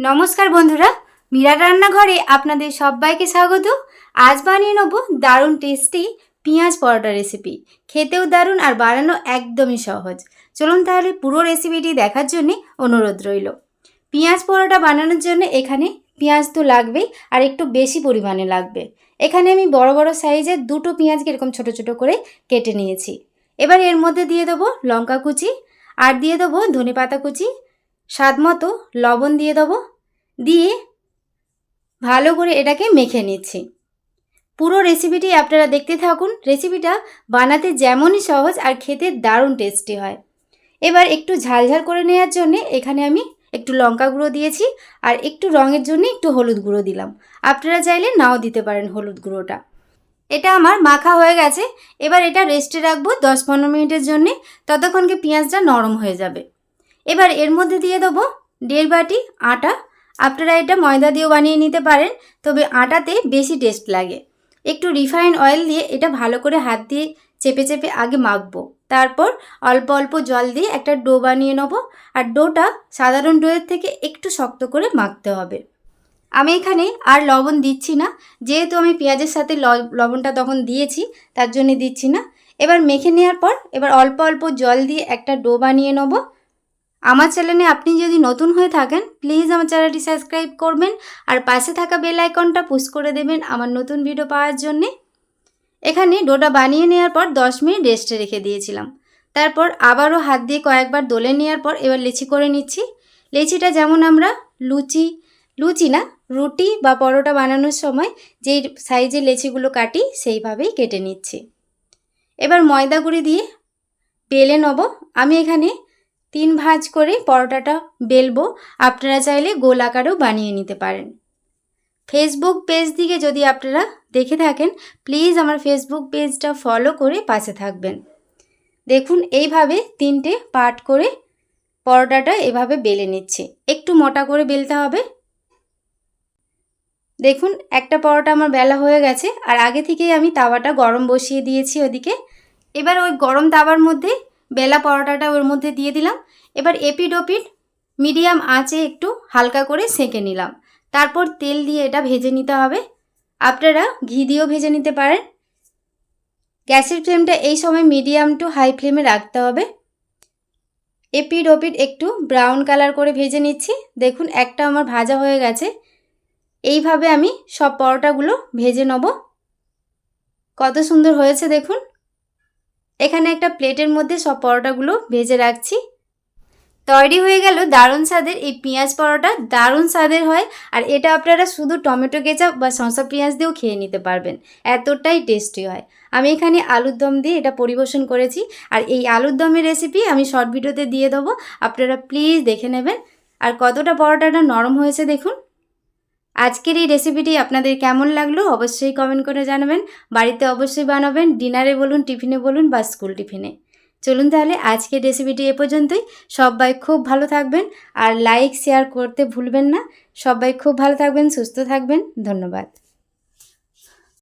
নমস্কার বন্ধুরা, মীরা রান্নাঘরে আপনাদের সবাইকে স্বাগত। আজ বানিয়ে নেব দারুণ টেস্টি পেঁয়াজ পরোটা রেসিপি খেতেও দারুণ আর বানানো একদমই সহজ। চলুন তাহলে পুরো রেসিপিটি দেখার জন্যে অনুরোধ রইল। পেঁয়াজ পরোটা বানানোর জন্য এখানে পেঁয়াজ তো লাগবেই আর একটু বেশি পরিমাণে লাগবে। এখানে আমি বড় বড় সাইজের দুটো পেঁয়াজকে এরকম ছোট ছোট করে কেটে নিয়েছি। এবার এর মধ্যে দিয়ে দেবো লঙ্কা কুচি আর দিয়ে দেবো ধনে পাতা কুচি স্বাদ মতো লবণ দিয়ে দেবো। দিয়ে ভালো করে এটাকে মেখে নিচ্ছি। পুরো রেসিপিটি আপনারা দেখতে থাকুন। রেসিপিটা বানাতে যেমনই সহজ আর খেতে দারুণ টেস্টি হয়। এবার একটু ঝালঝাল করে নেওয়ার জন্য এখানে আমি একটু লঙ্কা গুঁড়ো দিয়েছি আর একটু রঙের জন্য একটু হলুদ গুঁড়ো দিলাম। আপনারা চাইলে নাও দিতে পারেন হলুদ গুঁড়োটা। এটা আমার মাখা হয়ে গেছে। এবার এটা রেস্টে রাখব দশ পনেরো মিনিটের জন্যে। ততক্ষণকে পেঁয়াজটা নরম হয়ে যাবে। এবার এর মধ্যে দিয়ে দেবো দেড় বাটি আটা। আপনারা এটা ময়দা দিয়েও বানিয়ে নিতে পারেন, তবে আটাতে বেশি টেস্ট লাগে। একটু রিফাইন অয়েল দিয়ে এটা ভালো করে হাত দিয়ে চেপে চেপে আগে মাখবো। তারপর অল্প অল্প জল দিয়ে একটা ডো বানিয়ে নেব। আর ডোটা সাধারণ ডোয়ের থেকে একটু শক্ত করে মাখতে হবে। আমি এখানে আর লবণ দিচ্ছি না। যেহেতু আমি পেঁয়াজের সাথে লবণটা তখন দিয়েছি, তার জন্য দিচ্ছি না। এবার মেখে নেওয়ার পর এবার অল্প অল্প জল দিয়ে একটা ডো বানিয়ে নেব। আমার চ্যানেলে আপনি যদি নতুন হয়ে থাকেন প্লিজ আমার চ্যানেলটি সাবস্ক্রাইব করবেন আর পাশে থাকা বেল আইকনটা পুশ করে দেবেন আমার নতুন ভিডিও পাওয়ার জন্যে। এখানে ডোটা বানিয়ে নেওয়ার পর দশ মিনিট রেস্টে রেখে দিয়েছিলাম। তারপর আবারও হাত দিয়ে কয়েকবার দোলে নেওয়ার পর এবার লেচি করে নিচ্ছি। লেচিটা যেমন আমরা লুচি লুচি না, রুটি বা পরোটা বানানোর সময় যেই সাইজের লেচিগুলো কাটি সেইভাবেই কেটে নিচ্ছি। এবার ময়দা গুঁড়ি দিয়ে বেলে নেব। আমি এখানে তিন ভাঁজ করে পরোটাটা বেলবো। আপনারা চাইলে গোল আকারেও বানিয়ে নিতে পারেন। ফেসবুক পেজ দিকে যদি আপনারা দেখে থাকেন প্লিজ আমার ফেসবুক পেজটা ফলো করে পাশে থাকবেন। দেখুন, এইভাবে তিনটে পার্ট করে পরোটাটা এভাবে বেলে নিচ্ছে। একটু মোটা করে বেলতে হবে। দেখুন, একটা পরোটা আমার বেলা হয়ে গেছে, আর আগে থেকেই আমি তাওয়াটা গরম বসিয়ে দিয়েছি ওদিকে। এবার ওই গরম তাওয়ার মধ্যে বেলা পরোটাটা ওর মধ্যে দিয়ে দিলাম। এবার এপিড ওপিড মিডিয়াম আঁচে একটু হালকা করে সেঁকে নিলাম। তারপর তেল দিয়ে এটা ভেজে নিতে হবে। আপনারা ঘি দিয়েও ভেজে নিতে পারেন। গ্যাসের ফ্লেমটা এই সময় মিডিয়াম টু হাই ফ্লেমে রাখতে হবে। এপিড ওপিড একটু ব্রাউন কালার করে ভেজে নিচ্ছি। দেখুন, একটা আমার ভাজা হয়ে গেছে। এইভাবে আমি সব পরোটাগুলো ভেজে নেব। কত সুন্দর হয়েছে দেখুন। এখানে একটা প্লেটের মধ্যে সব পরোটাগুলো ভেজে রাখছি। তৈরি হয়ে গেল দারুণ স্বাদের এই পেঁয়াজ পরোটা। দারুণ স্বাদের হয় আর এটা আপনারা শুধু টমেটো কেচাপ বা শসা পেঁয়াজ দিয়েও খেয়ে নিতে পারবেন। এতটাই টেস্টি হয়। আমি এখানে আলুর দম দিয়ে এটা পরিবেশন করেছি আর এই আলুর দমের রেসিপি আমি শর্ট ভিডিওতে দিয়ে দেবো। আপনারা প্লিজ দেখে নেবেন। আর কতটা পরোটাটা নরম হয়েছে দেখুন। আজকের এই রেসিপিটি আপনাদের কেমন লাগল অবশ্যই কমেন্ট করে জানাবেন। বাড়িতে অবশ্যই বানাবেন ডিনারে বলুন টিফিনে বলুন বা স্কুল টিফিনে চলুন তাহলে আজকের রেসিপিটি এ পর্যন্তই। সবাই খুব ভালো থাকবেন আর লাইক শেয়ার করতে ভুলবেন না। সবাই খুব ভালো থাকবেন, সুস্থ থাকবেন। ধন্যবাদ।